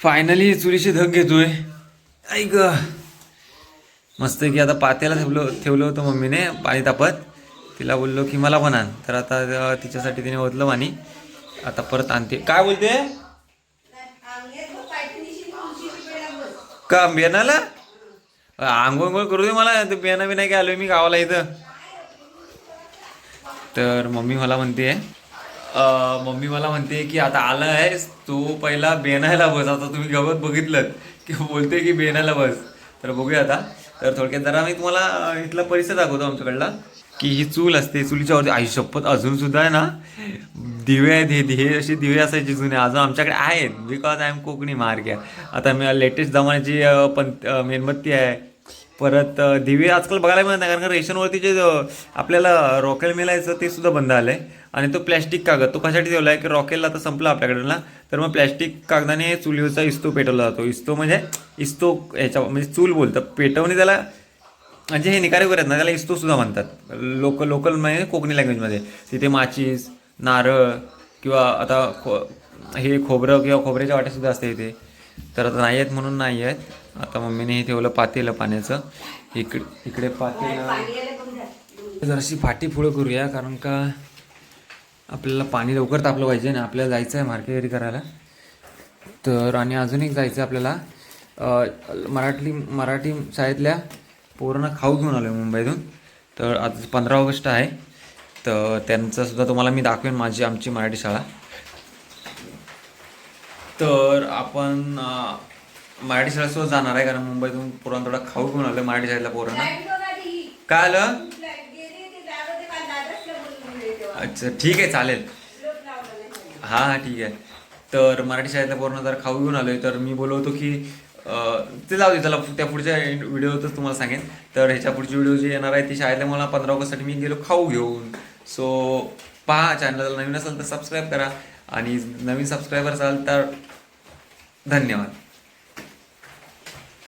Finally चुलीशी धग घेतोय. ऐक. मस्त की आता पात्याला ठेवलं ठेवलं होतं मम्मीने पाणी तापत. तिला बोललो की मला पण आण तर आता तिच्यासाठी तिने ओतलं पाणी. आता परत आणते. काय बोलते? का बेनाला आंघोळ आंघोळ करू दे मला. बेना बिना काय आलोय मी गावाला इथं. तर मम्मी मला म्हणते मम्मी मला म्हणते की आता आला आहेस तू पहिला बेनायला बस. आता तुम्ही गवत बघितलं की बोलते की बेनायला बस. तर बघूया आता. तर थोडक्यात जरा मी तुम्हाला इथला परिसर दाखवतो आमच्याकडला. की ही चूल असते चुलीच्या वरती. आई शपथ अजून सुद्धा आहे ना? दिवे आहेत हे दिवे असे दिवे असायचे जुने. अजून आमच्याकडे आहेत. बिकॉज आय एम कोकणी मार्ग आता मी लेटेस्ट जमान्याची पण मेणबत्ती आहे. परत दिवे आजकाल बघायला मिळत नाही कारण का रेशनवरती जे आपल्याला रॉकेल मिळायचं ते सुद्धा बंद आहे आणि तो प्लॅस्टिक कागद तो कशासाठी ठेवला आहे की रॉकेलला आता संपला आपल्याकडे ना तर मग प्लॅस्टिक कागदाने चुलीवरचा इस्तो पेटवला जातो. इस्तो म्हणजे इस्तो याच्या म्हणजे चूल बोलतं पेटवणे त्याला म्हणजे हे निकारे करत ना त्याला इस्तो सुद्धा म्हणतात. लोकल लोकल म्हणजे कोकणी लँग्वेजमध्ये. तिथे माचीस नारळ किंवा आता खो हे खोबरं किंवा खोबऱ्याच्या वाट्यासुद्धा असते इथे. तर आता नाही आहेत म्हणून नाही आहेत आता मम्मीने हे ठेवलं पातेलं पाण्याचं. इकडे इकडे पातेलं. जराशी फाटी पुढं करूया कारण का आपल्याला पाणी लवकर तापलं पाहिजे आणि आपल्याला जायचं आहे मार्केटरी करायला. तर आणि अजून एक जायचं आहे आपल्याला. मराठी मराठी शाळेतल्या पोरांना खाऊ घेऊन आलो आहे मुंबईतून. तर आज पंधरा ऑगस्ट आहे. तर त्यांचासुद्धा तुम्हाला मी दाखवेन माझी आमची मराठी शाळा. तर आपण मराठी शाळेसोबत जाणार आहे कारण मुंबईतून पोरांना थोडा खाऊ घेऊन आलो मराठी शाळेतल्या पोरांना. काय आलं? अच्छा ठीक आहे चालेल. हां हां ठीक आहे. तर मराठी शाळेतल्या पोरांना जर खाऊ घेऊन आलोय तर मी बोलवतो की ते जाऊ दे त्याला त्या पुढच्या व्हिडिओतच तुम्हाला सांगेन. तर ह्याच्या पुढची व्हिडिओ जी येणार आहे ती शाळेतल्या मला पंधरा ऑगस्टसाठी मी गेलो खाऊ घेऊन. सो पहा चॅनलला नवीन असेल तर सबस्क्राईब करा. आणि नवीन सबस्क्रायबर असाल तर धन्यवाद.